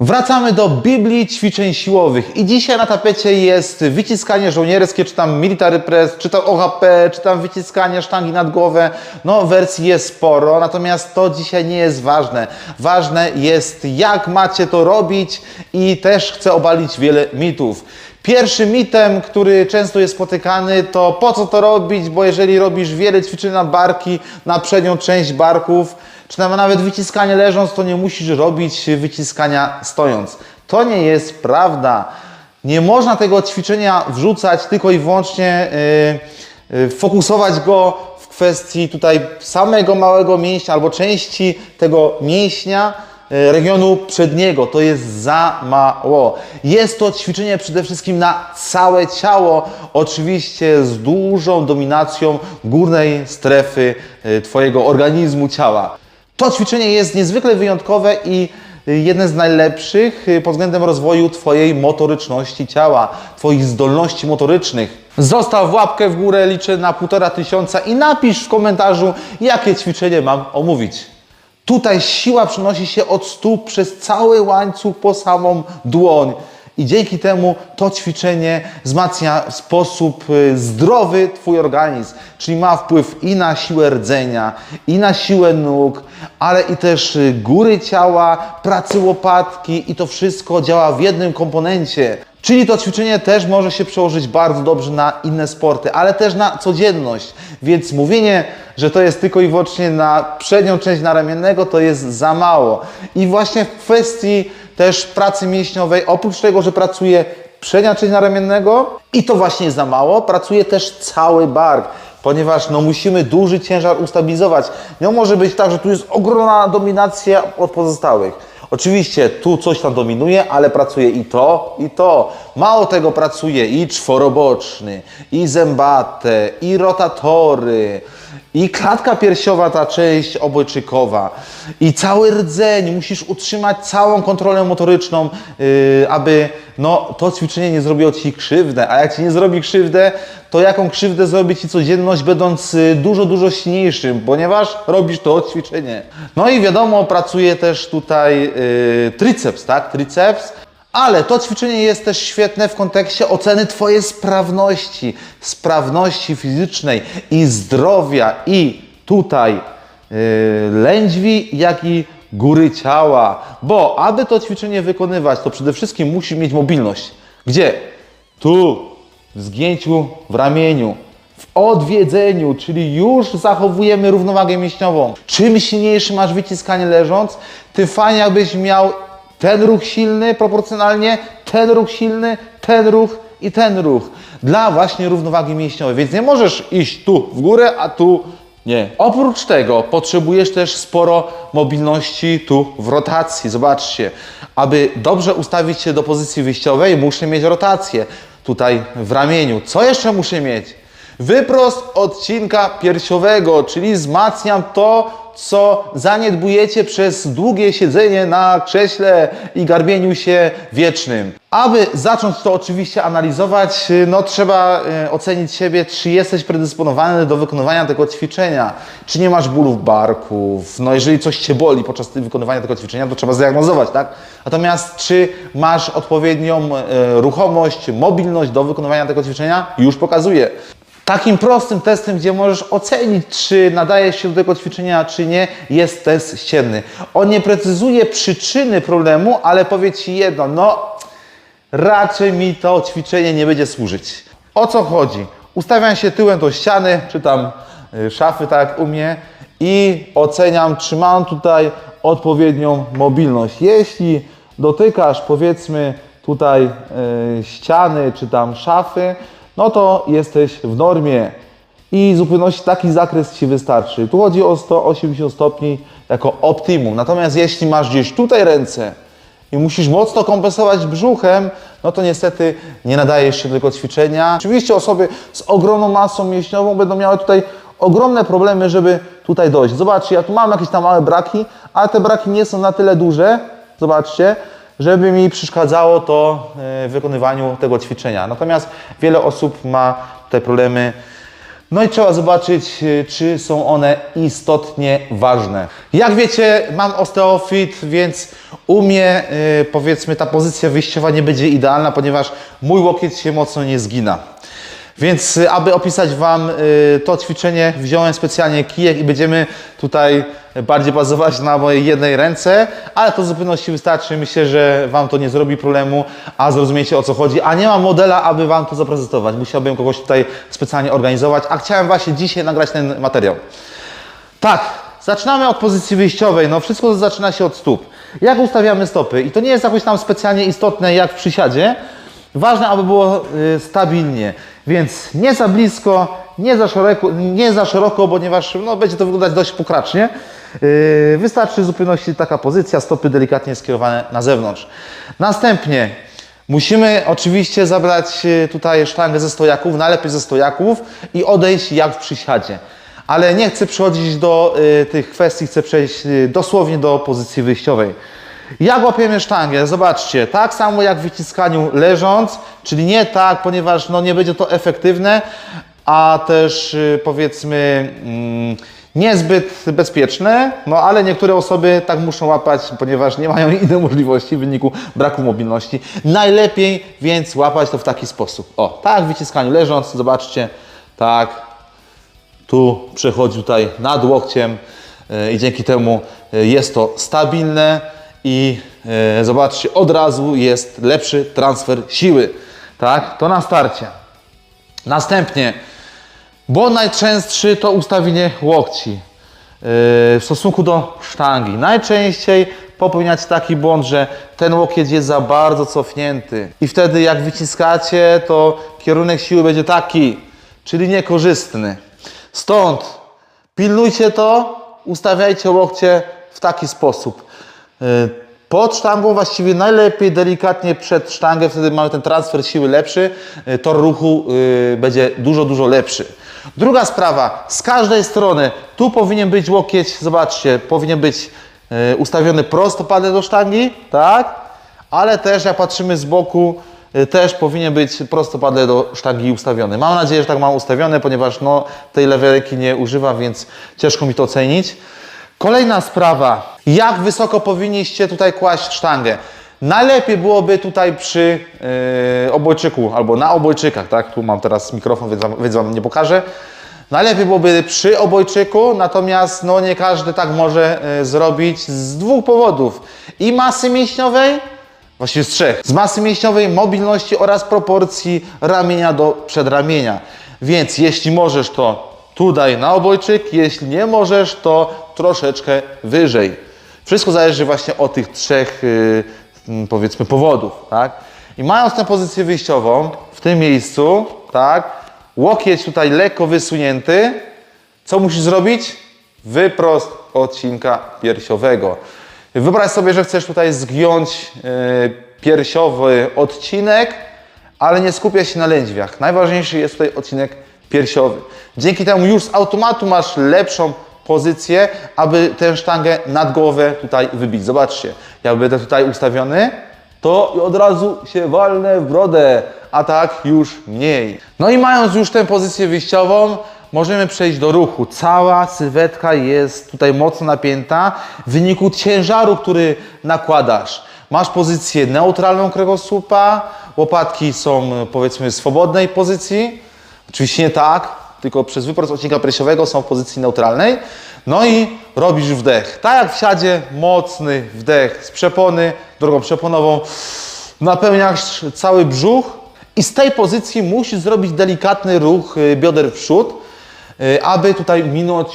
Wracamy do Biblii ćwiczeń siłowych i dzisiaj na tapecie jest wyciskanie żołnierskie, czy tam military press, czy tam OHP, czy tam wyciskanie sztangi nad głowę. No wersji jest sporo, natomiast to dzisiaj nie jest ważne. Ważne jest jak macie to robić i też chcę obalić wiele mitów. Pierwszym mitem, który często jest spotykany, to po co to robić, bo jeżeli robisz wiele ćwiczeń na barki, na przednią część barków, czy nawet wyciskanie leżąc, to nie musisz robić wyciskania stojąc. To nie jest prawda. Nie można tego ćwiczenia wrzucać tylko i wyłącznie, yy, yy, fokusować go w kwestii tutaj samego małego mięśnia albo części tego mięśnia, regionu przedniego. To jest za mało. Jest to ćwiczenie przede wszystkim na całe ciało, oczywiście z dużą dominacją górnej strefy yy, Twojego organizmu ciała. To ćwiczenie jest niezwykle wyjątkowe i jedne z najlepszych pod względem rozwoju Twojej motoryczności ciała, Twoich zdolności motorycznych. Zostaw łapkę w górę, liczę na półtora tysiąca i napisz w komentarzu, jakie ćwiczenie mam omówić. Tutaj siła przenosi się od stóp przez cały łańcuch po samą dłoń. I dzięki temu to ćwiczenie wzmacnia w sposób y, zdrowy Twój organizm, czyli ma wpływ i na siłę rdzenia, i na siłę nóg, ale i też y, góry ciała, pracy łopatki i to wszystko działa w jednym komponencie. Czyli to ćwiczenie też może się przełożyć bardzo dobrze na inne sporty, ale też na codzienność. Więc mówienie, że to jest tylko i wyłącznie na przednią część naramiennego, to jest za mało. I właśnie w kwestii też pracy mięśniowej, oprócz tego, że pracuje przednia część naramiennego i to właśnie jest za mało, pracuje też cały bark, ponieważ no, musimy duży ciężar ustabilizować. Nie może być tak, że tu jest ogromna dominacja od pozostałych. Oczywiście tu coś tam dominuje, ale pracuje i to, i to. Mało tego pracuje i czworoboczny, i zębate, i rotatory, i klatka piersiowa, ta część obojczykowa, i cały rdzeń. Musisz utrzymać całą kontrolę motoryczną, yy, aby no, to ćwiczenie nie zrobiło Ci krzywdę. A jak Ci nie zrobi krzywdę, to jaką krzywdę zrobi Ci codzienność, będąc y, dużo, dużo silniejszym, ponieważ robisz to ćwiczenie. No i wiadomo, pracuje też tutaj yy, tryceps, tak? Triceps. Ale to ćwiczenie jest też świetne w kontekście oceny Twojej sprawności, sprawności fizycznej i zdrowia i tutaj yy, lędźwi, jak i góry ciała. Bo aby to ćwiczenie wykonywać, to przede wszystkim musi mieć mobilność. Gdzie? Tu, w zgięciu w ramieniu, w odwiedzeniu, czyli już zachowujemy równowagę mięśniową. Czym silniejszy masz wyciskanie leżąc, tym fajnie jakbyś miał ten ruch silny proporcjonalnie, ten ruch silny, ten ruch i ten ruch. Dla właśnie równowagi mięśniowej. Więc nie możesz iść tu w górę, a tu nie. Oprócz tego potrzebujesz też sporo mobilności tu w rotacji. Zobaczcie, aby dobrze ustawić się do pozycji wyjściowej, muszę mieć rotację tutaj w ramieniu. Co jeszcze muszę mieć? Wyprost odcinka piersiowego, czyli wzmacniam to, co zaniedbujecie przez długie siedzenie na krześle i garbieniu się wiecznym. Aby zacząć to oczywiście analizować, no trzeba e, ocenić siebie, czy jesteś predysponowany do wykonywania tego ćwiczenia, czy nie masz bólów barków, no jeżeli coś Cię boli podczas wykonywania tego ćwiczenia, to trzeba zdiagnozować, tak? Natomiast czy masz odpowiednią e, ruchomość, mobilność do wykonywania tego ćwiczenia? Już pokazuje. Takim prostym testem, gdzie możesz ocenić, czy nadajesz się do tego ćwiczenia, czy nie, jest test ścienny. On nie precyzuje przyczyny problemu, ale powie Ci jedno, no raczej mi to ćwiczenie nie będzie służyć. O co chodzi? Ustawiam się tyłem do ściany, czy tam y, szafy, tak jak u mnie, i oceniam, czy mam tutaj odpowiednią mobilność. Jeśli dotykasz, powiedzmy, tutaj y, ściany, czy tam szafy, no to jesteś w normie i zupełności taki zakres Ci wystarczy. Tu chodzi o 180 stopni jako optimum. Natomiast jeśli masz gdzieś tutaj ręce i musisz mocno kompensować brzuchem, no to niestety nie nadajesz się do tego ćwiczenia. Oczywiście osoby z ogromną masą mięśniową będą miały tutaj ogromne problemy, żeby tutaj dojść. Zobaczcie, ja tu mam jakieś tam małe braki, ale te braki nie są na tyle duże, zobaczcie, żeby mi przeszkadzało to w wykonywaniu tego ćwiczenia. Natomiast wiele osób ma te problemy No i trzeba zobaczyć, y, czy są one istotnie ważne. Jak wiecie, mam osteofit, więc u mnie y, powiedzmy ta pozycja wyjściowa nie będzie idealna, ponieważ mój łokieć się mocno nie zgina. Więc y, aby opisać Wam y, to ćwiczenie, wziąłem specjalnie kijek i będziemy tutaj bardziej bazować na mojej jednej ręce, ale to w zupełności wystarczy. Myślę, że Wam to nie zrobi problemu, a zrozumiecie o co chodzi. A nie mam modela, aby Wam to zaprezentować. Musiałbym kogoś tutaj specjalnie organizować, a chciałem właśnie dzisiaj nagrać ten materiał. Tak, zaczynamy od pozycji wyjściowej. No wszystko zaczyna się od stóp. Jak ustawiamy stopy? I to nie jest jakoś tam specjalnie istotne jak w przysiadzie. Ważne, aby było y, stabilnie. Więc nie za blisko, nie za szeroko, nie za szeroko ponieważ no, będzie to wyglądać dość pokracznie. Yy, wystarczy w zupełności taka pozycja, stopy delikatnie skierowane na zewnątrz. Następnie musimy oczywiście zabrać y, tutaj sztangę ze stojaków, najlepiej ze stojaków i odejść jak w przysiadzie. Ale nie chcę przechodzić do y, tych kwestii, chcę przejść y, dosłownie do pozycji wyjściowej. Jak łapiemy sztangę? Zobaczcie, tak samo jak w wyciskaniu leżąc, czyli nie tak, ponieważ no, nie będzie to efektywne, a też y, powiedzmy mm, niezbyt bezpieczne, no ale niektóre osoby tak muszą łapać, ponieważ nie mają innej możliwości w wyniku braku mobilności. Najlepiej więc łapać to w taki sposób. O, tak w wyciskaniu leżąc, zobaczcie, tak, tu przechodzi tutaj nad łokciem e, i dzięki temu e, jest to stabilne i e, zobaczcie, od razu jest lepszy transfer siły. Tak, to na starcie. Następnie, bo najczęstszy to ustawienie łokci yy, w stosunku do sztangi. Najczęściej popełniać taki błąd, że ten łokieć jest za bardzo cofnięty i wtedy jak wyciskacie, to kierunek siły będzie taki, czyli niekorzystny. Stąd pilnujcie to, ustawiajcie łokcie w taki sposób. Yy, Pod sztangą właściwie najlepiej delikatnie przed sztangę, wtedy mamy ten transfer siły lepszy, yy, tor ruchu yy, będzie dużo, dużo lepszy. Druga sprawa, z każdej strony, tu powinien być łokieć, zobaczcie, powinien być ustawiony prostopadle do sztangi, tak? Ale też jak patrzymy z boku, też powinien być prostopadle do sztangi ustawiony. Mam nadzieję, że tak mam ustawione, ponieważ no, tej lewej ręki nie używam, więc ciężko mi to ocenić. Kolejna sprawa, jak wysoko powinniście tutaj kłaść sztangę? Najlepiej byłoby tutaj przy yy, obojczyku albo na obojczykach, tak? Tu mam teraz mikrofon, więc wam, więc wam nie pokażę. Najlepiej byłoby przy obojczyku, natomiast no, nie każdy tak może yy, zrobić z dwóch powodów. I masy mięśniowej, właściwie z trzech. Z masy mięśniowej, mobilności oraz proporcji ramienia do przedramienia. Więc jeśli możesz, to tutaj na obojczyk, jeśli nie możesz, to troszeczkę wyżej. Wszystko zależy właśnie od tych trzech, yy, mm, powiedzmy, powodów, tak? I mając tę pozycję wyjściową w tym miejscu, tak, łokieć tutaj lekko wysunięty, co musisz zrobić? Wyprost odcinka piersiowego. Wyobraź sobie, że chcesz tutaj zgiąć yy, piersiowy odcinek, ale nie skupia się na lędźwiach. Najważniejszy jest tutaj odcinek piersiowy. Dzięki temu już z automatu masz lepszą pozycję, aby tę sztangę nad głowę tutaj wybić. Zobaczcie, jak będę tutaj ustawiony, to od razu się walnę w brodę, a tak już mniej. No i mając już tę pozycję wyjściową, możemy przejść do ruchu. Cała sylwetka jest tutaj mocno napięta w wyniku ciężaru, który nakładasz. Masz pozycję neutralną kręgosłupa, łopatki są powiedzmy w swobodnej pozycji, Oczywiście nie tak, tylko przez wyprost odcinka piersiowego są w pozycji neutralnej. No i robisz wdech. Tak jak w siadzie, mocny wdech z przepony, drogą przeponową. Napełniasz cały brzuch i z tej pozycji musisz zrobić delikatny ruch y, bioder w przód, y, aby tutaj minąć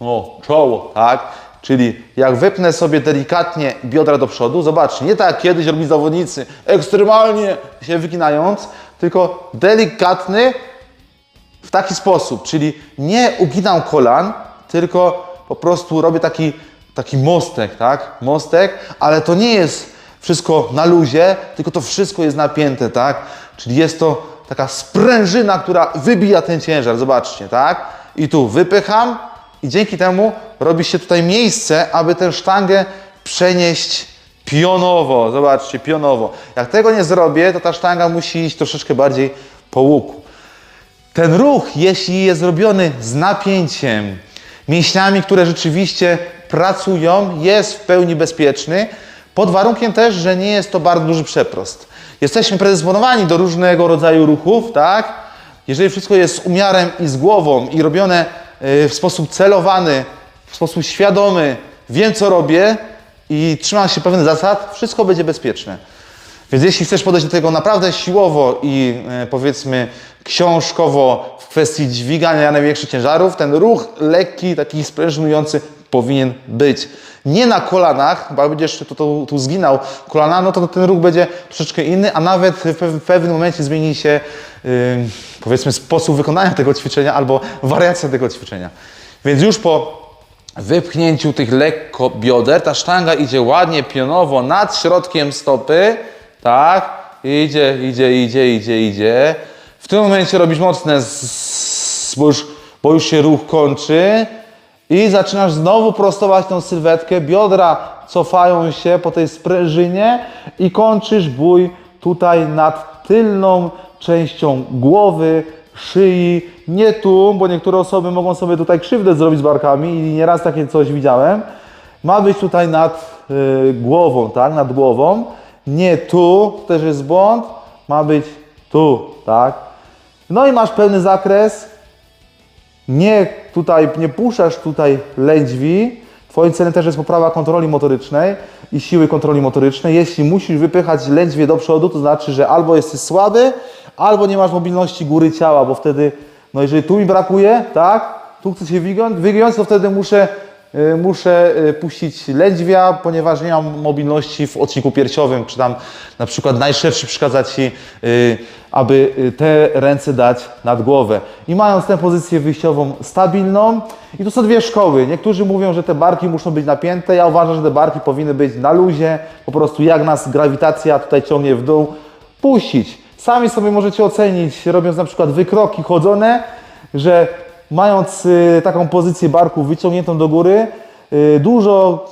o, czoło, tak? Czyli jak wypnę sobie delikatnie biodra do przodu, zobaczcie, nie tak jak kiedyś robili zawodnicy, ekstremalnie się wyginając, tylko delikatny w taki sposób, czyli nie uginam kolan, tylko po prostu robię taki, taki mostek, tak? Mostek, ale to nie jest wszystko na luzie, tylko to wszystko jest napięte, tak? Czyli jest to taka sprężyna, która wybija ten ciężar, zobaczcie, tak? I tu wypycham i dzięki temu robi się tutaj miejsce, aby tę sztangę przenieść pionowo, zobaczcie, pionowo. Jak tego nie zrobię, to ta sztanga musi iść troszeczkę bardziej po łuku. Ten ruch, jeśli jest robiony z napięciem, mięśniami, które rzeczywiście pracują, jest w pełni bezpieczny, pod warunkiem też, że nie jest to bardzo duży przeprost. Jesteśmy predysponowani do różnego rodzaju ruchów, tak? Jeżeli wszystko jest z umiarem i z głową i robione y, w sposób celowany, w sposób świadomy, wiem co robię i trzymam się pewnych zasad, wszystko będzie bezpieczne. Więc jeśli chcesz podejść do tego naprawdę siłowo i e, powiedzmy książkowo w kwestii dźwigania największych ciężarów, ten ruch lekki, taki sprężynujący powinien być. Nie na kolanach, bo będziesz tu, tu, tu zginał kolana, no to ten ruch będzie troszeczkę inny, a nawet w pewnym momencie zmieni się yy, powiedzmy sposób wykonania tego ćwiczenia albo wariacja tego ćwiczenia. Więc już po wypchnięciu tych lekko bioder, ta sztanga idzie ładnie pionowo nad środkiem stopy, tak, idzie, idzie, idzie, idzie, idzie. W tym momencie robisz mocne, bo, już, bo już się ruch kończy i zaczynasz znowu prostować tą sylwetkę, biodra cofają się po tej sprężynie i kończysz bój tutaj nad tylną częścią głowy, szyi, nie tu, bo niektóre osoby mogą sobie tutaj krzywdę zrobić z barkami i nieraz takie coś widziałem. Ma być tutaj nad y, głową, tak, nad głową. Nie tu, też jest błąd, ma być tu, tak. No i masz pełny zakres, nie tutaj, nie puszczasz tutaj lędźwi. Twoim celem też jest poprawa kontroli motorycznej i siły kontroli motorycznej. Jeśli musisz wypychać lędźwie do przodu, to znaczy, że albo jesteś słaby, albo nie masz mobilności góry ciała, bo wtedy, no jeżeli tu mi brakuje, tak, tu chcę się wygiąć, wygiąć to wtedy muszę, muszę y, puścić lędźwia, ponieważ nie mam mobilności w odcinku piersiowym, czy tam na przykład najszerszy przeszkadza Ci, y, aby te ręce dać nad głowę. I mając tę pozycję wyjściową stabilną, i tu są dwie szkoły. Niektórzy mówią, że te barki muszą być napięte, ja uważam, że te barki powinny być na luzie, po prostu jak nas grawitacja tutaj ciągnie w dół, puścić. Sami sobie możecie ocenić, robiąc na przykład wykroki chodzone, że mając y, taką pozycję barku wyciągniętą do góry, y, dużo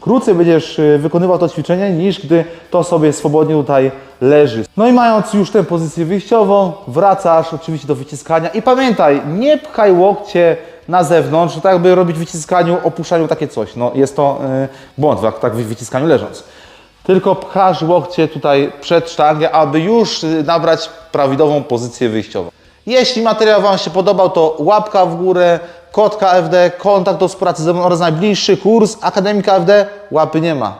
krócej będziesz y, wykonywał to ćwiczenie, niż gdy to sobie swobodnie tutaj leży. No i mając już tę pozycję wyjściową, wracasz oczywiście do wyciskania i pamiętaj, nie pchaj łokcie na zewnątrz, tak jakby robić wyciskaniu, opuszczaniu takie coś. No jest to błąd, tak, tak w wyciskaniu leżąc. Tylko pchasz łokcie tutaj przed sztangę, aby już nabrać prawidłową pozycję wyjściową. Jeśli materiał Wam się podobał, to łapka w górę, kod KFD, kontakt do współpracy ze mną oraz najbliższy kurs Akademii KFD, łapy nie ma.